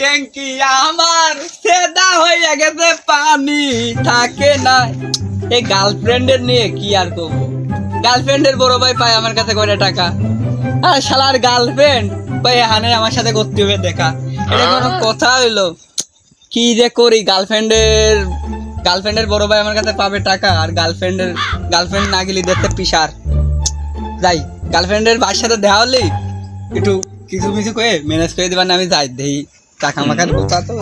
ট্যাঙ্কি আমার সেদা হয়ে গেছে পানি থাকে না। এই গার্লফ্রেন্ডের নিয়ে কি আর করব? গার্লফ্রেন্ডের বড় ভাই পায় আমার কাছে কয়টা টাকা। আর শালার গার্লফ্রেন্ড ভাই হানে আমার সাথে করতে হবে দেখা। এটা কোনো কথা হইল? কি যে করি গার্লফ্রেন্ডের গার্লফ্রেন্ডের বড় ভাই আমার কাছে পাবে টাকা আর গার্লফ্রেন্ডের গার্লফ্রেন্ড না গেলি দেখতে পিসার। যাই গার্লফ্রেন্ডের বাসার সাথে দেখা হলেই একটু কিছু কিছু করে ম্যানেজ করে দিবার না আমি যাই দেই টাকা মাখার কথা তো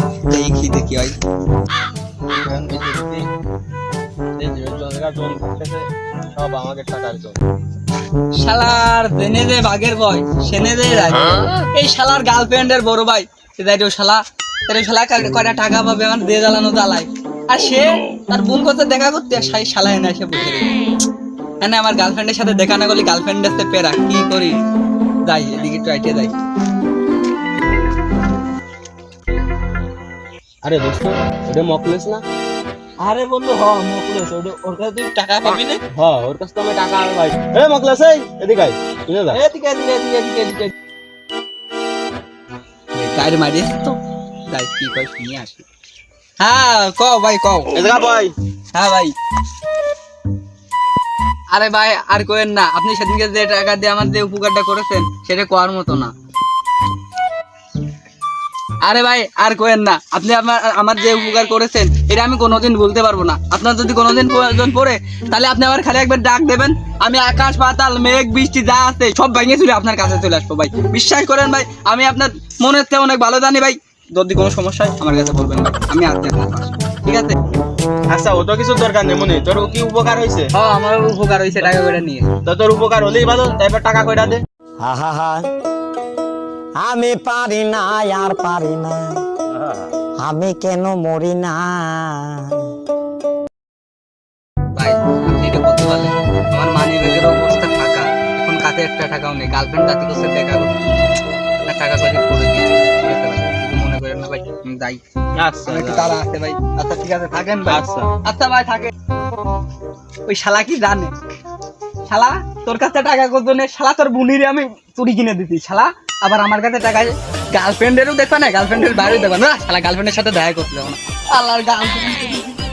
কি দেখি হয়। সব আমাকে টাকার জন্য শালার জেনে দে বাঘের সেনে দে এই শালার গার্লফ্রেন্ডের বড় ভাই ও শালা তার শালা কয়টা টাকা পাবে আমার দিয়ে জ্বালানো জ্বালায়। আর সে তার বোন করতে দেখা করতে আর সেই শালা এনে এসে বসে এনে আমার গার্লফ্রেন্ডের সাথে দেখা না করলে গার্লফ্রেন্ডের সাথে পেরা কি করি? যাই এদিকে একটু যাই। আরে দোস্ত ওটা মকলেস না? আরে বন্ধু হ মুখলেস ওর কাছে তুই টাকা পাবি না? হ্যাঁ ওর কাছ থেকে আমি টাকা আর ভাই। এ মকলেস এই এদিকে আয় শুনে যা এদিকে এদিকে এদিকে এদিকে এদিকে গাড়ি মারিস তো। যাই কি কই শুনি আসি। হ্যাঁ কও ভাই কও। এদিকে ভাই। হ্যাঁ ভাই। আরে ভাই আর কোয়েন না আপনি সেদিনকে যে টাকা দিয়ে আমার যে উপকারটা করেছেন সেটা কোয়ার মতো না। আরে ভাই আর কোয়েন না। আপনি আমার আমার যে উপকার করেছেন এটা আমি কোনোদিন ভুলতে পারব না। আপনার যদি কোনোদিন প্রয়োজন পড়ে তাহলে আপনি আমার খালি একবার ডাক দেবেন। আমি আকাশ পাতাল মেঘ বৃষ্টি যা আছে সব ভেঙে চলে আপনার কাছে চলে আসব ভাই। বিশ্বাস করেন ভাই আমি আপনার মনের থেকে অনেক ভালো জানি ভাই। যদি কোনো সমস্যা হয় আমার কাছে বলবেন। আমি আপনার ঠিক আছে? আচ্ছা ও তো কিছু দরকার নেই মনে তোর কি উপকার হয়েছে হ্যাঁ আমার উপকার হয়েছে টাকা করে নিয়ে। তো তোর উপকার হলেই ভালো তাই টাকা কইরা দে। আহা আমি পারি না আর পারি না। আমি কেন মরি না? ভাই আপনি এটা করতে পারলেন। আমার মানি ব্যাগের অবস্থা ফাঁকা। এখন কাছে একটা টাকাও নেই। গার্লফ্রেন্ড রাতে করছে দেখা করতে টাকা করে করে দিয়েছে। ঠিক আছে ভাই কিছু মনে করেন না ভাই আমি যাই। আচ্ছা একটু তারা আছে ভাই। আচ্ছা ঠিক আছে থাকেন ভাই। আচ্ছা। আচ্ছা ভাই থাকে ওই শালা কি জানে? শালা তোর কাছে টাকা কত নেই শালা তোর বুনিরে আমি চুরি কিনে দিতি শালা। আবার আমার কাছে টাকা গার্লফ্রেন্ডেরও দেখবা না গার্লফ্রেন্ডের বাইরেও দেখবা না। গার্লফ্রেন্ডের সাথে দেখা করতে যাব না। আল্লাহর গার্লফ্রেন্ড